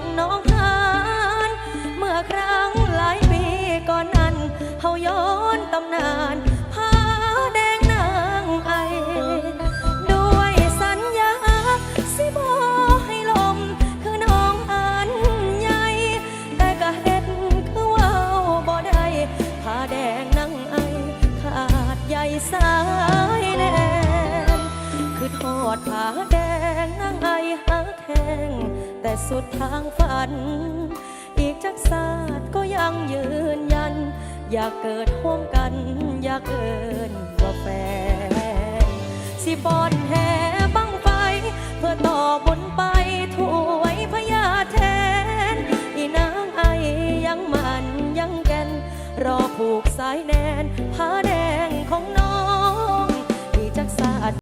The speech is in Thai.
งน้องหานเมื่อครั้งหลายปีก่อนนั้นเขาย้อนตำนานผ้าแดงนางไอ ด้วยสัญญาสิบอให้ลม คือน้องอันใหญ่ แต่กะเฮ็ดคืว่าบ่ได้ผ้าแดงนางไอ ขาดใหญ่สา สุดทางฝัน อีกจักศาสตร์ก็ยังยืนยัน อยากเกิดร่วมกัน อยากเอินว่าแฟน สิบอนแห่บังไฟ เพื่อต่อบนไปถวยพญาแทน อีนางไอยังมันยังแก่นรอผูกสายแนน